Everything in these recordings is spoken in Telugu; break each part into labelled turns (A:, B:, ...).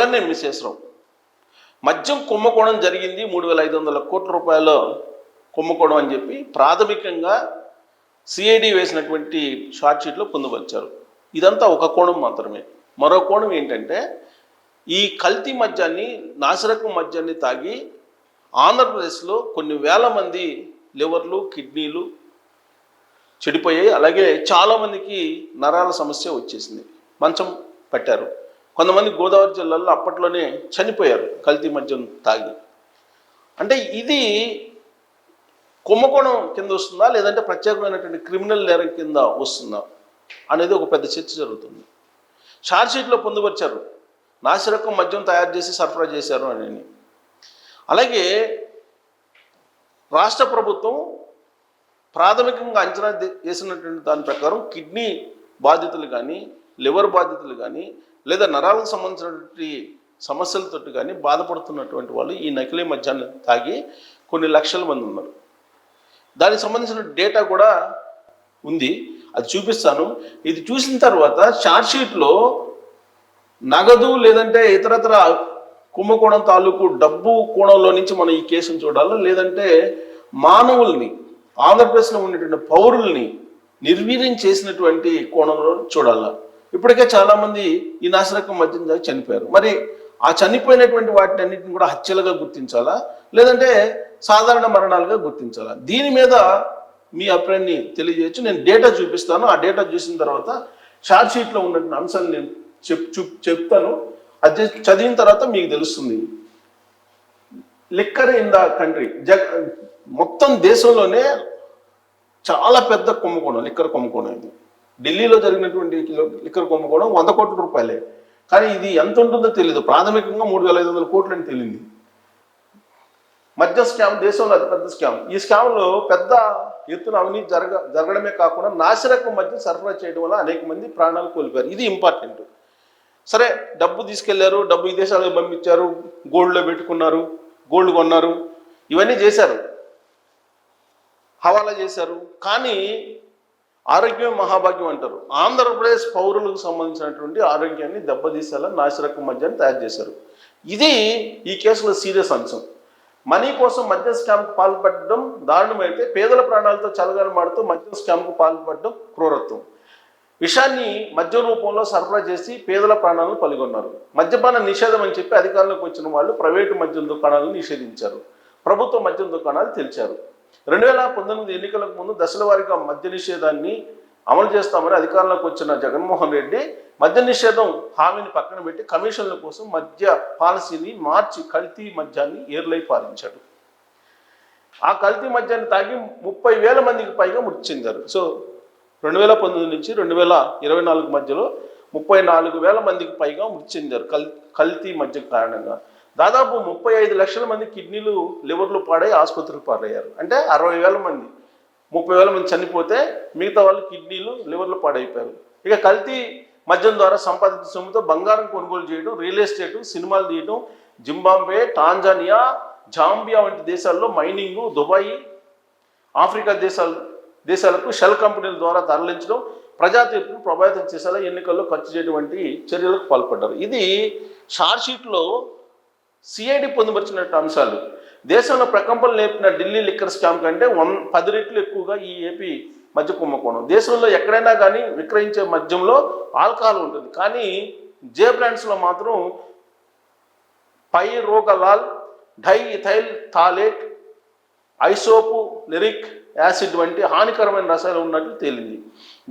A: పళని విశ్వేశ్వరం మద్యం కుంభకోణం జరిగింది మూడు వేల ఐదు వందల కోట్ల రూపాయల కుంభకోణం అని చెప్పి ప్రాథమికంగా సిఐడి వేసినటువంటి షార్ట్ షీట్లో పొందుపరిచారు. ఇదంతా ఒక కోణం మాత్రమే. మరో కోణం ఏంటంటే ఈ కల్తీ మద్యాన్ని నాసిరకం మద్యాన్ని తాగి ఆంధ్రప్రదేశ్లో కొన్ని వేల మంది లివర్లు కిడ్నీలు చెడిపోయాయి. అలాగే చాలామందికి నరాల సమస్య వచ్చేసింది. మంచం పట్టారు. కొంతమంది గోదావరి జిల్లాలో అప్పట్లోనే చనిపోయారు కల్తీ మద్యం తాగి. అంటే ఇది కుంభకోణం కింద వస్తుందా? లేదంటే ప్రత్యేకమైనటువంటి క్రిమినల్ నేరం కింద వస్తుందా? అనేది ఒక పెద్ద చర్చ జరుగుతుంది. షార్ట్షీట్లో పొందుపరిచారు. నాసిరకం మద్యం తయారు చేసి సరఫరా చేశారు అని. అలాగే రాష్ట్ర ప్రభుత్వం ప్రాథమికంగా అంచనా వేసినటువంటి దాని ప్రకారం కిడ్నీ బాధితులు కానీ లివర్ బాధితులు కానీ లేదా నరాలకు సంబంధించినటువంటి సమస్యలతో కానీ బాధపడుతున్నటువంటి వాళ్ళు ఈ నకిలీ మద్యాన్ని తాగి కొన్ని లక్షల మంది ఉన్నారు. దానికి సంబంధించిన డేటా కూడా ఉంది. అది చూపిస్తాను. ఇది చూసిన తర్వాత షీట్లో నగదు లేదంటే ఇతరతర కుంభకోణం తాలూకు డబ్బు కోణంలో నుంచి మనం ఈ కేసును చూడాలా? లేదంటే మానవుల్ని ఆంధ్రప్రదేశ్లో ఉన్నటువంటి పౌరుల్ని నిర్వీర్యం చేసినటువంటి కోణంలో చూడాలా? ఇప్పటికే చాలామంది ఈ నాశనకం మధ్య తాగి చనిపోయారు. మరి ఆ చనిపోయినటువంటి వాటిని అన్నింటిని కూడా హత్యలుగా గుర్తించాలా? లేదంటే సాధారణ మరణాలుగా గుర్తించాలా? దీని మీద మీ అభిప్రాయాన్ని తెలియజేయచ్చు. నేను డేటా చూపిస్తాను. ఆ డేటా చూసిన తర్వాత షార్ట్ షీట్లో ఉన్నటువంటి అంశాలు నేను చెప్ చూ చెప్తాను. అది చదివిన తర్వాత మీకు తెలుస్తుంది. Liquor in the country. జ మొత్తం దేశంలోనే చాలా పెద్ద కుంభకోణం లిక్కర్ కుంభకోణం ఇది. ఢిల్లీలో జరిగినటువంటి కిలో- లిక్కర్ కుంభకోణం వంద కోట్ల రూపాయలే. కానీ ఇది ఎంత ఉంటుందో తెలియదు ప్రాథమికంగా మూడు వేల ఐదు వందల కోట్లు అని తెలియంది మధ్య స్కామ్ దేశంలో అతిపెద్ద స్కామ్. ఈ స్కామ్లో పెద్ద ఎత్తున అవినీతి జరగ జరగడమే కాకుండా నాసిరకం మధ్య సరఫరా చేయడం వల్ల అనేక మంది ప్రాణాలు కోల్పోయారు. ఇది ఇంపార్టెంట్ సరే డబ్బు తీసుకెళ్ళారు డబ్బు విదేశాలకు పంపించారు గోల్డ్లో పెట్టుకున్నారు గోల్డ్ కొన్నారు ఇవన్నీ చేశారు. హవాలా చేశారు. కానీ ఆరోగ్యం మహాభాగ్యం అంటారు. ఆంధ్రప్రదేశ్ పౌరులకు సంబంధించినటువంటి ఆరోగ్యాన్ని దెబ్బతీసేలా నాసిరకం మద్యాన్ని తయారు చేశారు. ఇది ఈ కేసులో సీరియస్ అంశం. మనీ కోసం మద్యం స్కామ్కు పాల్పడడం దారుణమైతే పేదల ప్రాణాలతో చలగాలమాడుతూ మద్యం స్కామ్కు పాల్పడడం క్రూరత్వం. విషాన్ని మద్యం రూపంలో సరఫరా చేసి పేదల ప్రాణాలను పలిగొన్నారు. మద్యపాన నిషేధం అని చెప్పి అధికారంలోకి వచ్చిన వాళ్ళు ప్రైవేటు మద్యం దుకాణాలను నిషేధించారు. ప్రభుత్వ మద్యం దుకాణాలు తెలిచారు రెండు వేల పంతొమ్మిది ఎన్నికలకు ముందు దశల వారీగా మద్య నిషేధాన్ని అమలు చేస్తామని అధికారంలోకి వచ్చిన జగన్మోహన్ రెడ్డి మద్య నిషేధం హామీని పక్కన పెట్టి కమిషన్ల కోసం మద్య పాలసీని మార్చి కల్తీ మద్యాన్ని ఏర్లై పాలించాడు ఆ కల్తీ మద్యాన్ని తాగి ముప్పై వేల మందికి పైగా మృతి చెందారు. సో రెండు వేల పంతొమ్మిది నుంచి రెండు వేల ఇరవై నాలుగు మధ్యలో ముప్పై నాలుగు వేల మందికి పైగా మృతి చెందారు కల్ కల్తీ మద్యం కారణంగా. దాదాపు ముప్పై ఐదు లక్షల మంది కిడ్నీలు లివర్లు పాడై ఆసుపత్రికి పాలయ్యారు. అంటే అరవై వేల మంది. ముప్పై వేల మంది చనిపోతే మిగతా వాళ్ళు కిడ్నీలు లివర్లు పాడైపోయారు. ఇక కల్తీ మద్యం ద్వారా సంపాదించిన సొమ్ముతో బంగారం కొనుగోలు చేయడం రియల్ ఎస్టేట్ సినిమాలు తీయడం జింబాంబే టాంజానియా జాంబియా వంటి దేశాల్లో మైనింగ్ దుబాయ్ ఆఫ్రికా దేశాలు దేశాలకు షెల్ కంపెనీల ద్వారా తరలించడం ప్రజాతీర్పును ప్రభావితం చేసేలా ఎన్నికల్లో ఖర్చు చేయటువంటి చర్యలకు పాల్పడ్డారు. ఇది షార్ట్ షీట్లో సిఐడి పొందుపరిచినట్టు అంశాలు. దేశంలో ప్రకంపనలు లేపిన ఢిల్లీ లిక్కర్ స్కామ్ కంటే వన్ పది రెట్లు ఎక్కువగా ఈ ఏపీ మద్య కుంభకోణం. దేశంలో ఎక్కడైనా కానీ విక్రయించే మద్యంలో ఆల్కహాల్ ఉంటుంది. కానీ జే బ్రాండ్స్లో మాత్రం పైరోగలాల్ డై ఇథైల్ థాలేట్ ఐసోపు లిరిక్ యాసిడ్ వంటి హానికరమైన రసాయనాలు ఉన్నట్లు తేలింది.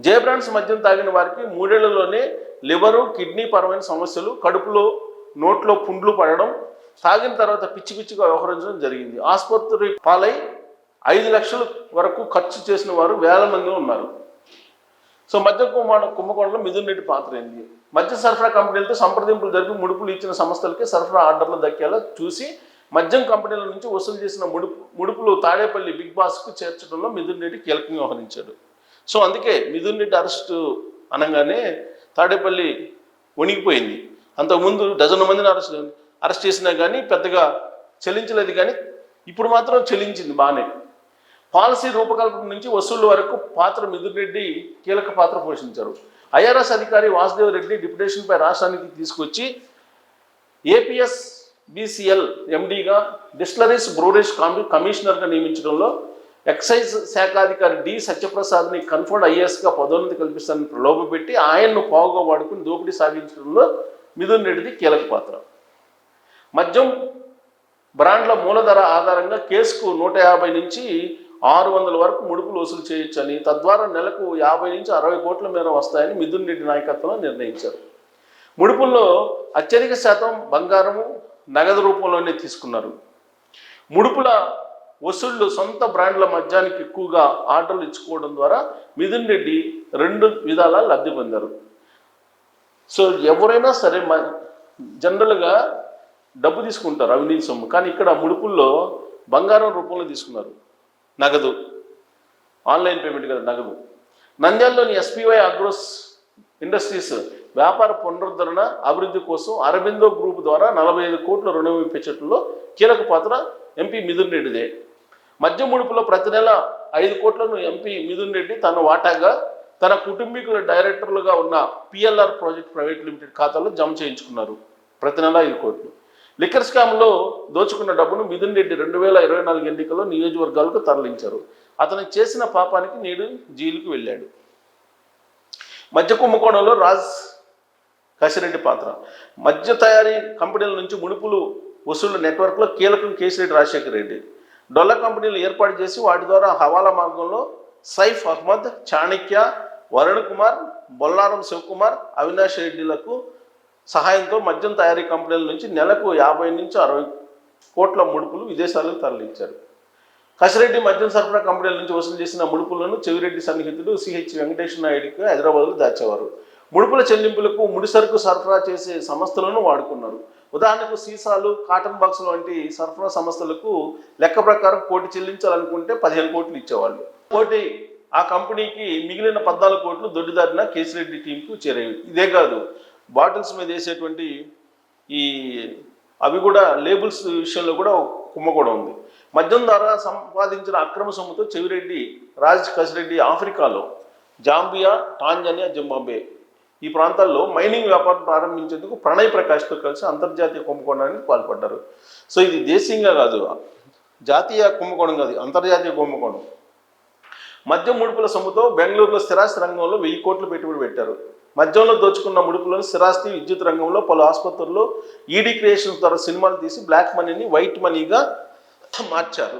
A: జేబ్రాండ్స్ మద్యం తాగిన వారికి మూడేళ్ళలోనే లివరు కిడ్నీ పరమైన సమస్యలు కడుపులో నోట్లో పుండ్లు పడడం తాగిన తర్వాత పిచ్చి పిచ్చిగా వ్యవహరించడం జరిగింది. ఆసుపత్రి పాలై ఐదు లక్షల వరకు ఖర్చు చేసిన వారు వేల మంది ఉన్నారు. సో మధ్య కుంభకోణ కుంభకోణంలో మిథున్ రెడ్డి పాత్ర ఏంది? మద్య సరఫరా కంపెనీలతో సంప్రదింపులు జరిపి ముడుపులు ఇచ్చిన సంస్థలకే సరఫరా ఆర్డర్లు దక్కేలా చూసి మద్యం కంపెనీల నుంచి వసూలు చేసిన ముడుపు ముడుపులు తాడేపల్లి బిగ్ బాస్కు చేర్చడంలో మిథున్ రెడ్డి కీలకంగా వ్యవహరించాడు. సో అందుకే మిథున్ రెడ్డి అరెస్టు అనగానే తాడేపల్లి వణిగిపోయింది అంతకుముందు డజన్ మందిని అరెస్ట్ అరెస్ట్ చేసినా కానీ పెద్దగా చెల్లించలేదు కానీ ఇప్పుడు మాత్రం చెల్లించింది బాగానే పాలసీ రూపకల్పన నుంచి వసూళ్ళ వరకు పాత్ర మిథున్ రెడ్డి కీలక పాత్ర పోషించారు. ఐఆర్ఎస్ అధికారి వాసుదేవ్ రెడ్డి డిప్యుటేషన్పై రాష్ట్రానికి తీసుకొచ్చి ఏపీఎస్ బీసీఎల్ ఎండీగా డిస్టిలరీస్ బ్రూరేజ్ కామి కమిషనర్గా నియమించడంలో ఎక్సైజ్ శాఖాధికారి డి సత్యప్రసాద్ని కన్ఫర్డ్ ఐఏఎస్గా పదోన్నతి కల్పిస్తానని ప్రలోభపెట్టి ఆయన్ను పావుగా వాడుకుని దోపిడీ సాగించడంలో మిథున్ రెడ్డిది కీలక పాత్ర. మద్యం బ్రాండ్ల మూలధర ఆధారంగా కేసుకు నూట యాభై నుంచి ఆరు వందల వరకు ముడుపులు వసూలు చేయొచ్చని తద్వారా నెలకు యాభై నుంచి అరవై కోట్ల మేర వస్తాయని మిథున్ రెడ్డి నాయకత్వంలో నిర్ణయించారు. ముడుపుల్లో అత్యధిక శాతం బంగారము నగదు రూపంలోనే తీసుకున్నారు. ముడుపుల వసూళ్ళు సొంత బ్రాండ్ల మద్యానికి ఎక్కువగా ఆర్డర్లు ఇచ్చుకోవడం ద్వారా మిథున్ రెడ్డి రెండు విధాలా లబ్ధి పొందారు. సో ఎవరైనా సరే మ జనరల్గా డబ్బు తీసుకుంటారు అవినీతి సొమ్ము. కానీ ఇక్కడ ముడుపుల్లో బంగారం రూపంలో తీసుకున్నారు. నగదు. ఆన్లైన్ పేమెంట్ కదా నగదు. నంద్యాలలోని ఎస్పీవై అగ్రోస్ ఇండస్ట్రీస్ వ్యాపార పునరుద్ధరణ అభివృద్ధి కోసం అరబిందో గ్రూప్ ద్వారా నలభై ఐదు కోట్ల రుణం ఇప్పించడంలో కీలక పాత్ర ఎంపీ మిథున్ రెడ్డిదే. మద్యం ముడుపులో ప్రతి నెల ఐదు కోట్లను ఎంపీ మిథున్ రెడ్డి తన వాటాగా తన కుటుంబీకుల డైరెక్టర్లుగా ఉన్న పిఎల్ఆర్ ప్రాజెక్ట్ ప్రైవేట్ లిమిటెడ్ ఖాతాలో జమ చేయించుకున్నారు. ప్రతి నెల ఐదు కోట్లు. లిక్కర్ స్కామ్లో దోచుకున్న డబ్బును మిథున్ రెడ్డి రెండు వేల ఇరవై నాలుగు ఎన్నికల్లో నియోజకవర్గాలకు తరలించారు. అతను చేసిన పాపానికి నేడు జైలుకు వెళ్ళాడు. మధ్య కుంభకోణంలో రాజ్ కాశిరెడ్డి పాత్ర. మద్య తయారీ కంపెనీల నుంచి మునుపులు వసూళ్ళ నెట్వర్క్లో కీలకం కేసిరెడ్డి రాజశేఖర రెడ్డి. డొల్ల కంపెనీలు ఏర్పాటు చేసి వాటి ద్వారా హవాలా మార్గంలో సైఫ్ అహ్మద్ చాణక్య వరుణ్ కుమార్ బొల్లారం శివకుమార్ అవినాష్ రెడ్డిలకు సహాయంతో మద్యం తయారీ కంపెనీల నుంచి నెలకు యాభై నుంచి అరవై కోట్ల ముడుపులు విదేశాలకు తరలించారు. కసిరెడ్డి మద్యం సరఫరా కంపెనీల నుంచి వసూలు చేసిన ముడుపులను చెవిరెడ్డి సన్నిహితుడు సిహెచ్ వెంకటేశ్వర నాయుడికి హైదరాబాద్లో దాచేవారు. ముడుపుల చెల్లింపులకు ముడిసరుకు సరఫరా చేసే సంస్థలను వాడుకున్నారు. ఉదాహరణకు సీసాలు కాటన్ బాక్సులు వంటి సరఫరా సంస్థలకు లెక్క ప్రకారం కోటి చెల్లించాలనుకుంటే పదిహేను కోట్లు ఇచ్చేవాళ్ళు. కోటి ఆ కంపెనీకి మిగిలిన పద్నాలుగు కోట్లు దొడ్డిదారిన కేసిరెడ్డి టీంకు చేరేవి. ఇదే కాదు బాటిల్స్ మీద వేసేటువంటి ఈ అవి కూడా లేబుల్స్ విషయంలో కూడా కుమ్మగూడ ఉంది. మద్యం ద్వారా సంపాదించిన అక్రమ సొమ్ముతో చెవిరెడ్డి రాజ్ కసిరెడ్డి ఆఫ్రికాలో జాంబియా టాంజానియా జింబాబే ఈ ప్రాంతాల్లో మైనింగ్ వ్యాపారం ప్రారంభించేందుకు ప్రణయ్ ప్రకాష్తో కలిసి అంతర్జాతీయ కుంభకోణానికి పాల్పడ్డారు. సో ఇది దేశీయంగా కాదు జాతీయ కుంభకోణం కాదు అంతర్జాతీయ కుంభకోణం. మద్యం ముడుపుల సొమ్ముతో బెంగళూరులో స్థిరాస్తి రంగంలో వెయ్యి కోట్లు పెట్టుబడి పెట్టారు. మద్యంలో దోచుకున్న ముడుపులను స్థిరాస్తి విద్యుత్ రంగంలో పలు ఆసుపత్రుల్లో ఈడీ క్రియేషన్స్ ద్వారా సినిమాలు తీసి బ్లాక్ మనీని వైట్ మనీగా మార్చారు.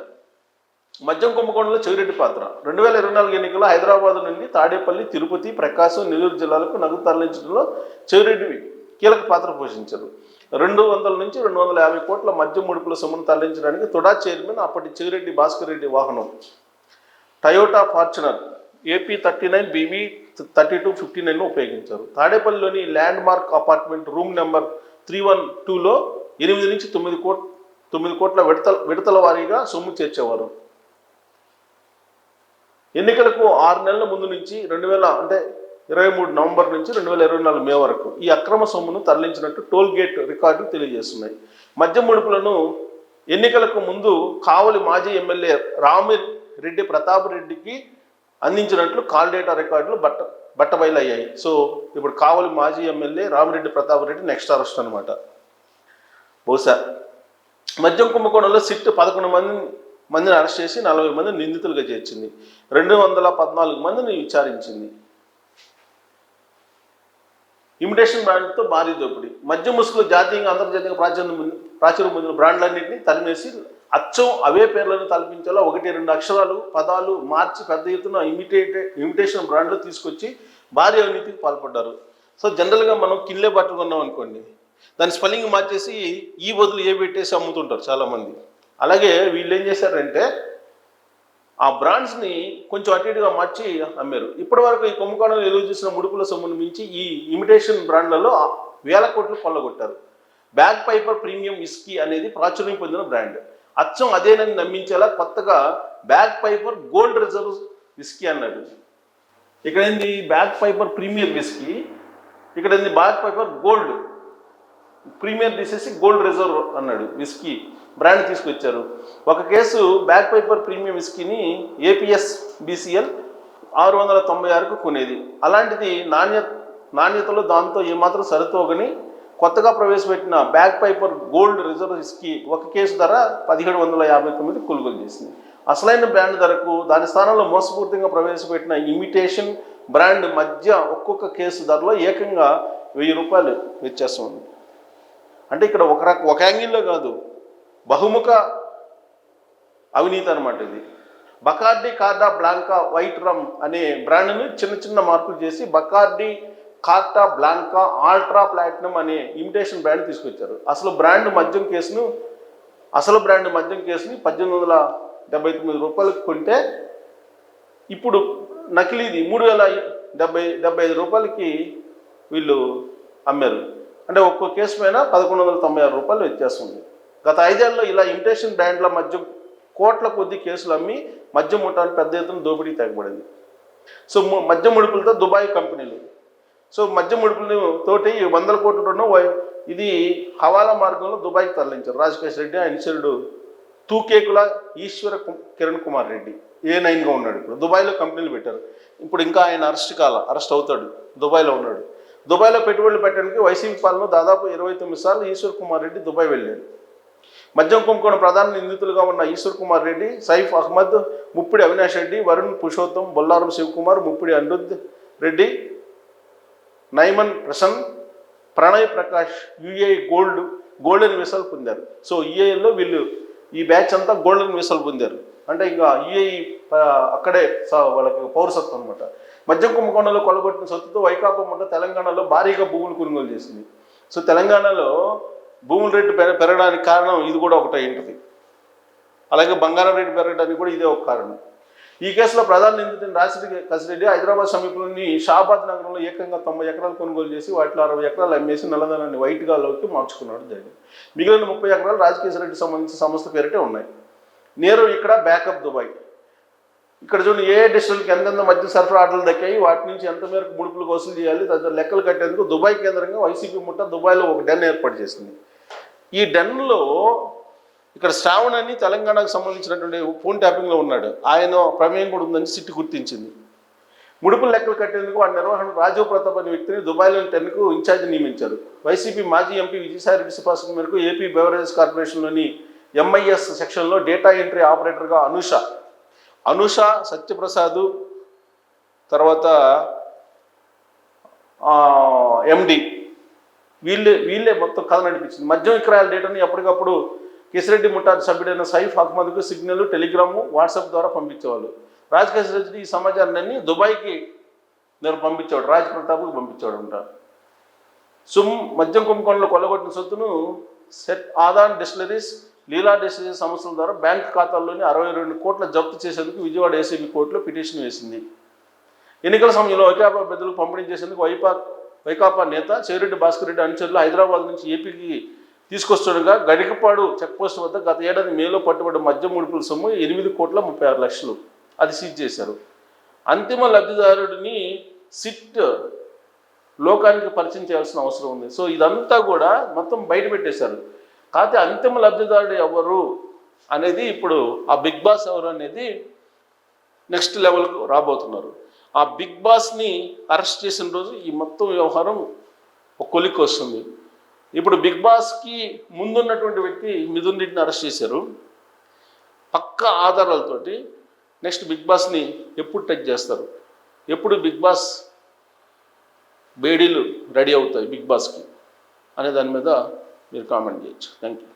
A: మద్యం కుంభకోణంలో చెవిరెడ్డి పాత్ర. రెండు వేల ఇరవై నాలుగు ఎన్నికల్లో హైదరాబాద్ నుండి తాడేపల్లి తిరుపతి ప్రకాశం నెల్లూరు జిల్లాలకు నగదు తరలించడంలో చెవిరెడ్డి కీలక పాత్ర పోషించారు. రెండు వందల నుంచి రెండు వందల యాభై కోట్ల మద్యం ముడుపుల సొమ్మును తరలించడానికి తుడా చైర్మన్ అప్పటి చెవిరెడ్డి భాస్కర్ రెడ్డి వాహనం. Toyota Fortuner AP thirty nine BV thirty two fifty nine ఉపయోగించారు. తాడేపల్లిలోని landmark apartment room number three one టూలో ఎనిమిది నుంచి తొమ్మిది కోట్ తొమ్మిది కోట్ల విడతల విడతల వారీగా సొమ్ము చేర్చేవారు. ఎన్నికలకు ఆరు నెలల ముందు నుంచి రెండు వేల అంటే ఇరవై మూడు నవంబర్ నుంచి రెండు వేల ఇరవై నాలుగు మే వరకు ఈ అక్రమ సొమ్మును తరలించినట్టు టోల్ గేట్ రికార్డులు తెలియజేస్తున్నాయి. మద్యం ముడుపులను ఎన్నికలకు ముందు కావలి మాజీ ఎమ్మెల్యే రామిర్ రెడ్డి ప్రతాప్ రెడ్డికి అందించినట్లు కాల్ డేటా రికార్డులు బట్ట బట్టబయలయ్యాయి. సో ఇప్పుడు కావలి మాజీ MLA Ramireddy Pratap Reddy next arrest అనమాట బహుశా మద్యం కుంభకోణంలో సిట్ పదకొండు మంది మందిని అరెస్ట్ చేసి నలభై మంది నిందితులుగా చేర్చింది. రెండు వందల పద్నాలుగు మందిని విచారించింది. ఇమిటేషన్ బ్రాండ్తో భారీ దోపిడీ. మద్యం ముసుగులు జాతీయంగా అంతర్జాతీయంగా ప్రాచుర్యం ప్రాచుర్యం పొందిన బ్రాండ్లన్నింటినీ తరిమేసి అచ్చం అవే పేర్లను తలపించేలా ఒకటి రెండు అక్షరాలు పదాలు మార్చి పెద్ద ఎత్తున ఇమిటేట్ ఇమిటేషన్ బ్రాండ్లు తీసుకొచ్చి భారీ అవినీతికి పాల్పడ్డారు. సో జనరల్గా మనం కిల్లే పట్టుకున్నాం అనుకోండి దాని స్పెల్లింగ్ మార్చేసి ఈ బదులు ఏ పెట్టేసి అమ్ముతుంటారు చాలామంది. అలాగే వీళ్ళు ఏం చేశారంటే ఆ బ్రాండ్స్ని కొంచెం అటు ఇటుగా మార్చి అమ్మారు. ఇప్పటి వరకు ఈ కుంభకోణంలో ఎదురు చూసిన ముడుపుల సొమ్మును మించి ఈ ఇమిటేషన్ బ్రాండ్లలో వేల కోట్లు కొల్లగొట్టారు. బ్యాగ్ పైపర్ ప్రీమియం ఇస్కీ అనేది ప్రాచుర్యం పొందిన బ్రాండ్. అచ్చం అదేనని నమ్మించేలా కొత్తగా Bagpiper gold reserve whisky అన్నాడు. ఇక్కడ ఏంది? Bagpiper premier whisky. ఇక్కడ ఏంది? Bagpiper gold. ప్రీమియర్ తీసేసి గోల్డ్ రిజర్వ్ అన్నాడు విస్కీ. బ్రాండ్ తీసుకొచ్చారు. ఒక కేసు బ్యాక్ పైపర్ ప్రీమియం విస్కీని ఏపీఎస్ బీసీఎల్ ఆరు వందల తొంభై ఆరుకు కొనేది. అలాంటిది నాణ్య నాణ్యతలో దాంతో ఏమాత్రం సరితోగని కొత్తగా ప్రవేశపెట్టిన బ్యాక్ పైపర్ గోల్డ్ రిజర్వ్స్కి ఒక కేసు ధర పదిహేడు వందల యాభై తొమ్మిది కొనుగోలు చేసింది. అసలైన బ్రాండ్ ధరకు దాని స్థానంలో మోసపూర్తిగా ప్రవేశపెట్టిన ఇమిటేషన్ బ్రాండ్ మధ్య ఒక్కొక్క కేసు ధరలో ఏకంగా వెయ్యి రూపాయలు వ్యత్యాసం ఉంది. అంటే ఇక్కడ ఒక రక ఒక యాంగిల్లో కాదు బహుముఖ అవినీతి అనమాట ఇది. Bacardi Carta Blanca white rum అనే బ్రాండ్ను చిన్న చిన్న మార్పులు చేసి Bacardi Carta Blanca ultra platinum అనే ఇమిటేషన్ బ్రాండ్ తీసుకొచ్చారు. అసలు బ్రాండ్ మద్యం కేసును అసలు బ్రాండ్ మద్యం కేసుని పద్దెనిమిది వందల డెబ్బై తొమ్మిది రూపాయలకు కొంటే ఇప్పుడు నకిలీది మూడు వేల డెబ్బై డెబ్బై ఐదు రూపాయలకి వీళ్ళు అమ్మారు. అంటే ఒక్కో కేసు పైన పదకొండు వందల తొంభై ఆరు రూపాయలు వ్యత్యాసం ఉంది. గత ఐదేళ్ళలో ఇలా ఇమిటేషన్ బ్రాండ్ల మధ్య కోట్ల కొద్ది కేసులు అమ్మి మద్యం ముఠాన్ని పెద్ద ఎత్తున దోపిడీ తెగబడింది. సో మద్యం ముడుపులతో దుబాయ్ కంపెనీలు. సో మద్యం ముడుపులు తోటి వందల కోట్ల రుణం వై- ఇది హవాలా మార్గంలో దుబాయ్కి తరలించారు. రాజకేష్ రెడ్డి ఆయన చెరుడు తూకేకుల ఈశ్వర కిరణ్ కుమార్ రెడ్డి. ఏ నైన్గా ఉన్నాడు ఇప్పుడు? దుబాయ్లో కంపెనీలు పెట్టారు. ఇప్పుడు ఇంకా ఆయన అరెస్ట్ కాల అరెస్ట్ అవుతాడు. దుబాయ్లో ఉన్నాడు. దుబాయ్లో పెట్టుబడులు పెట్టడానికి వైసీపీ పాలన దాదాపు ఇరవై తొమ్మిది సార్లు ఈశ్వర్ కుమార్ రెడ్డి దుబాయ్ వెళ్ళాడు. మద్యం కుంభకోణం ప్రధాన నిందితులుగా ఉన్న ఈశ్వర్ కుమార్ రెడ్డి సైఫ్ అహ్మద్ ముప్పిడి అవినాష్ రెడ్డి వరుణ్ పురుషోత్తం బొల్లారం శివకుమార్ ముప్పిడి అనిరుద్ రెడ్డి నైమన్ Prasan Pranay Prakash UA gold golden visa పొందారు. సో యుఏలో వీళ్ళు ఈ బ్యాచ్ అంతా గోల్డెన్ విసల్ పొందారు. అంటే ఇంకా యుఏఈ అక్కడే స- వాళ్ళకి పౌరసత్వం అనమాట మధ్య కుంభకోణంలో కొలగొట్టిన సొత్తుతో వైకాపా మంట తెలంగాణలో భారీగా భూములు కొనుగోలు చేసింది. సో తెలంగాణలో భూముల రేటు పెరగడానికి కారణం ఇది కూడా ఒకటే ఏంటిది అలాగే బంగారం రేటు పెరగడానికి కూడా ఇదే ఒక కారణం. ఈ కేసులో ప్రధాన నిందితుడిని రాసిరెడ్డి కసిరెడ్డి హైదరాబాద్ సమీపంలోని షాబాద్ నగరంలో ఏకంగా తొంభై ఎకరాలు కొనుగోలు చేసి వాటిలో అరవై ఎకరాలు అమ్మేసి నల్లధనాన్ని వైట్గా లోకి మార్చుకున్నాడు జరిగింది మిగిలిన ముప్పై ఎకరాలు రాజకేశ్వరరెడ్డి సంబంధించిన సంస్థ పేరిటే ఉన్నాయి. నేరు ఇక్కడ బ్యాకప్ దుబాయ్. ఇక్కడ చూడండి ఏ డిస్ట్రిక్ట్కి ఎంతెంత మధ్య సరఫరా ఆర్డర్లు దక్కాయి వాటి నుంచి ఎంత మేరకు ముడుపులు వసూలు చేయాలి తదితర లెక్కలు కట్టేందుకు దుబాయ్ కేంద్రంగా వైసీపీ ముట్ట దుబాయ్లో ఒక డెన్ ఏర్పాటు చేసింది. ఈ డెన్లో ఇక్కడ శ్రావణ్ అని తెలంగాణకు సంబంధించినటువంటి ఫోన్ ట్యాపింగ్లో ఉన్నాడు. ఆయన ప్రమేయం కూడా ఉందని సిట్టు గుర్తించింది. ముడుపులు లెక్కలు కట్టేందుకు వాడి నిర్వహణ రాజీవ్ ప్రతాప్ అనే వ్యక్తిని దుబాయ్లోని టెన్కు ఇన్ఛార్జ్ నియమించారు. వైసీపీ మాజీ ఎంపీ విజయసాయిరెడ్డి సిఫార్సు మేరకు ఏపీ బెవరేజ్ కార్పొరేషన్లోని ఎంఐఎస్ సెక్షన్లో డేటా ఎంట్రీ ఆపరేటర్గా అనుష అనుష సత్యప్రసాద్ తర్వాత ఎండి వీళ్ళే వీళ్ళే మొత్తం కథ నడిపించింది. మద్యం విక్రయాల డేటాని ఎప్పటికప్పుడు కిసిరెడ్డి ముఠా సభ్యుడైన సైఫ్ అహ్మద్కు సిగ్నల్ టెలిగ్రాము వాట్సాప్ ద్వారా పంపించేవాళ్ళు. రాజ్ రెడ్డి ఈ సమాచారాన్ని దుబాయ్కి నేను పంపించాడు రాజ్ ప్రతాప్కి పంపించాడు అంట. సుమ్ మద్యం కుంభకోణంలో కొల్లగొట్టిన సొత్తును సెట్ ఆదాన్ డిస్టిలరీస్ లీలా డిస్టిలరీస్ సంస్థల ద్వారా బ్యాంక్ ఖాతాల్లోని అరవై రెండు కోట్ల జప్తు చేసేందుకు విజయవాడ ఏసీబీ కోర్టులో పిటిషన్ వేసింది. ఎన్నికల సమయంలో వైకాపా పెద్దలకు పంపిణీ చేసేందుకు వైపా వైకాపా నేత చెవిరెడ్డి భాస్కర్ రెడ్డి అనుచరులు హైదరాబాద్ నుంచి ఏపీకి తీసుకొస్తుండగా గడికపాడు చెక్పోస్ట్ వద్ద గత ఏడాది మేలో పట్టుబడి మద్యం ముడుపుల సొమ్ము ఎనిమిది కోట్ల ముప్పై ఆరు లక్షలు అది సీజ్ చేశారు. అంతిమ లబ్ధిదారుడిని సిట్ లోకానికి పరిచయం చేయాల్సిన అవసరం ఉంది. సో ఇదంతా కూడా మొత్తం బయట పెట్టేశారు. కాకపోతే అంతిమ లబ్ధిదారుడు ఎవరు అనేది ఇప్పుడు ఆ బిగ్ బాస్ ఎవరు అనేది నెక్స్ట్ లెవెల్కు రాబోతున్నారు. ఆ బిగ్ బాస్ని అరెస్ట్ చేసిన రోజు ఈ మొత్తం వ్యవహారం ఒక కొలిక్కి వస్తుంది. ఇప్పుడు బిగ్ బాస్కి ముందున్నటువంటి వ్యక్తి మిథున్ రెడ్డిని అరెస్ట్ చేశారు. పక్క ఆధారాలతోటి నెక్స్ట్ బిగ్ బాస్ని ఎప్పుడు టచ్ చేస్తారు? ఎప్పుడు బిగ్ బాస్ బేడీలు రెడీ అవుతాయి బిగ్ బాస్కి? అనే దాని మీద మీరు కామెంట్ చేయొచ్చు. Thank you